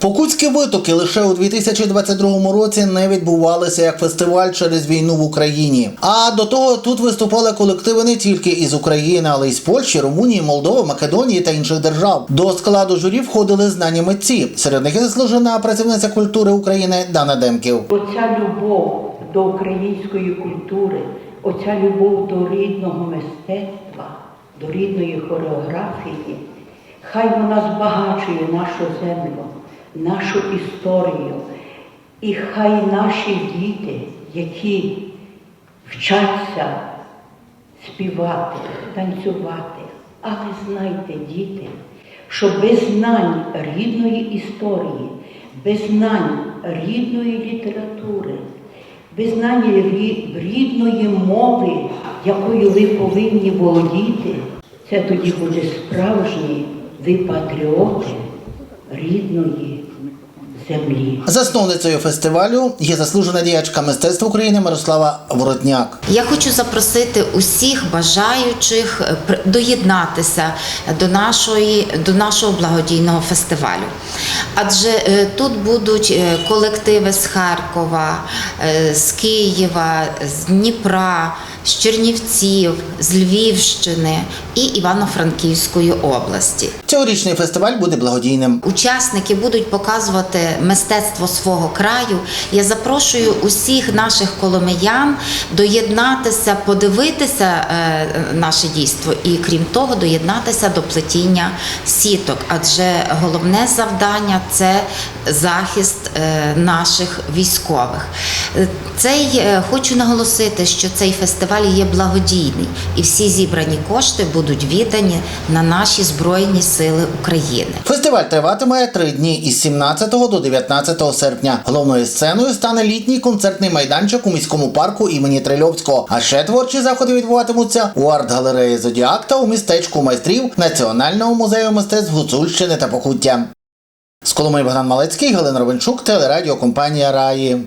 Покутські витоки лише у 2022 році не відбувалися як фестиваль через війну в Україні. А до того тут виступали колективи не тільки із України, але й з Польщі, Румунії, Молдови, Македонії та інших держав. До складу журі входили знані митці. Серед них заслужена працівниця культури України Дана Демків. Оця любов до української культури, оця любов до рідного мистецтва, до рідної хореографії, хай вона збагачує нашу землю, нашу історію. І хай наші діти, які вчаться співати, танцювати, але знайте, діти, що без знань рідної історії, без знань рідної літератури, без знань рідної мови, якою ви повинні володіти, це тоді буде справжні ви патріоти рідної землі. Засновницею фестивалю є заслужена діячка мистецтва України Мирослава Воротняк. Я хочу запросити усіх бажаючих е, доєднатися до нашої до нашого благодійного фестивалю. Адже е, тут будуть е, колективи з Харкова, з Києва, з Дніпра, з Чернівців, з Львівщини і Івано-Франківської області. Цьогорічний фестиваль буде благодійним. Учасники будуть показувати мистецтво свого краю. Я запрошую усіх наших коломиян доєднатися, подивитися е, наше дійство і крім того, доєднатися до плетіння сіток. Адже головне завдання це захист е, наших військових. Е, Цей хочу наголосити, що цей фестиваль є благодійний, і всі зібрані кошти будуть віддані на наші збройні сили України. Фестиваль триватиме три дні із 17 до 19 серпня. Головною сценою стане літній концертний майданчик у міському парку імені Трильовського. А ще творчі заходи відбуватимуться у арт-галереї Зодіак та у містечку майстрів Національного музею мистецтв Гуцульщини та Покуття. З Коломиї Богдан Малецький, Галина Ровенчук, телерадіокомпанія Раї.